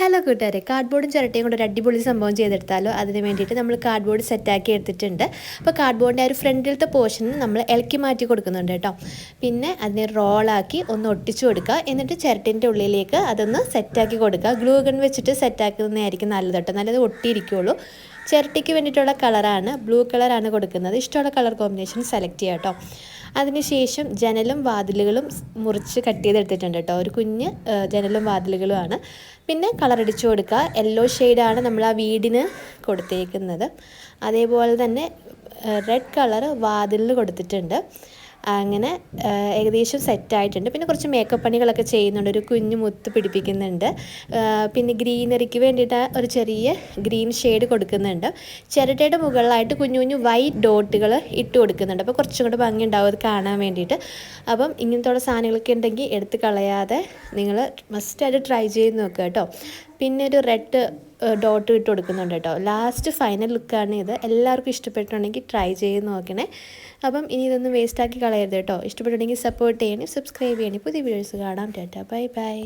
Hello കൂട്ടുകാരെ. കാർഡ്ബോർഡും ചിരട്ടയും കൊണ്ട് ഒരു അടിപൊളി സംഭവം ചെയ്തെടുത്താലോ? അതിന് വേണ്ടിയിട്ട് നമ്മൾ കാർഡ്ബോർഡ് സെറ്റാക്കി എടുത്തിട്ടുണ്ട്. അപ്പോൾ കാർഡ്ബോർഡിന്റെ ഒരു ഫ്രണ്ടിലത്തെ പോർഷൻ നമ്മൾ ഇളക്കി മാറ്റി കൊടുക്കുന്നുണ്ട് കേട്ടോ. പിന്നെ അതിനെ റോളാക്കി ഒന്ന് ഒട്ടിച്ചു കൊടുക്കുക. എന്നിട്ട് ചിരട്ടിന്റെ ഉള്ളിലേക്ക് അതൊന്ന് സെറ്റാക്കി കൊടുക്കുക. ഗ്ലൂ ഗൺ വെച്ചിട്ട് സെറ്റാക്കുന്നതായിരിക്കും നല്ലത് കേട്ടോ. നല്ലത് ഒട്ടിയിരിക്കുള്ളൂ. ചിരട്ടിക്ക് വേണ്ടിയിട്ടുള്ള കളറാണ് ബ്ലൂ കളറാണ് കൊടുക്കുന്നത്. ഇഷ്ടമുള്ള കളർ കോമ്പിനേഷൻ സെലക്ട് ചെയ്യാം കേട്ടോ അതിനുശേഷം ജനലും വാതിലുകളും മുറിച്ച് കട്ട് ചെയ്തെടുത്തിട്ടുണ്ട് കേട്ടോ ഒരു കുഞ്ഞ് ജനലും വാതിലുകളുമാണ്. പിന്നെ കളർ അടിച്ചു കൊടുക്കുക. യെല്ലോ ഷെയ്ഡാണ് നമ്മൾ ആ വീടിന് കൊടുത്തേക്കുന്നത്. അതേപോലെ തന്നെ റെഡ് കളർ വാതിലിൽ കൊടുത്തിട്ടുണ്ട്. അങ്ങനെ ഏകദേശം സെറ്റായിട്ടുണ്ട്. പിന്നെ കുറച്ച് മേക്കപ്പ് പണികളൊക്കെ ചെയ്യുന്നുണ്ട്. ഒരു കുഞ്ഞു മുത്ത് പിടിപ്പിക്കുന്നുണ്ട്. പിന്നെ ഗ്രീനറിക്ക് വേണ്ടിയിട്ട് ഒരു ചെറിയ ഗ്രീൻ ഷെയ്ഡ് കൊടുക്കുന്നുണ്ട്. ചിരട്ടയുടെ മുകളിലായിട്ട് കുഞ്ഞു കുഞ്ഞു വൈറ്റ് ഡോട്ടുകൾ ഇട്ട് കൊടുക്കുന്നുണ്ട്. അപ്പോൾ കുറച്ചും കൂടെ ഭംഗി ഉണ്ടാവും അത് കാണാൻ വേണ്ടിയിട്ട്. അപ്പം ഇങ്ങനത്തെ സാധനങ്ങളൊക്കെ ഉണ്ടെങ്കിൽ എടുത്ത് കളയാതെ നിങ്ങൾ മസ്റ്റായിട്ട് ട്രൈ ചെയ്ത് നോക്കുക കേട്ടോ. പിന്നെ ഒരു റെഡ് ഡോട്ട് ഇട്ട് കൊടുക്കുന്നുണ്ട് കേട്ടോ. ലാസ്റ്റ് ഫൈനൽ ലുക്കാണ് ഇത്. എല്ലാവർക്കും ഇഷ്ടപ്പെട്ടുണ്ടെങ്കിൽ ട്രൈ ചെയ്ത് നോക്കണേ. അപ്പം ഇനി ഇതൊന്നും വേസ്റ്റാക്കി കളയരുത് കേട്ടോ. ഇഷ്ടപ്പെട്ടുണ്ടെങ്കിൽ സപ്പോർട്ട് ചെയ്യണേ സബ്സ്ക്രൈബ് ചെയ്യണേ. പുതിയ വീഡിയോസ് കാണാം. Tata bye bye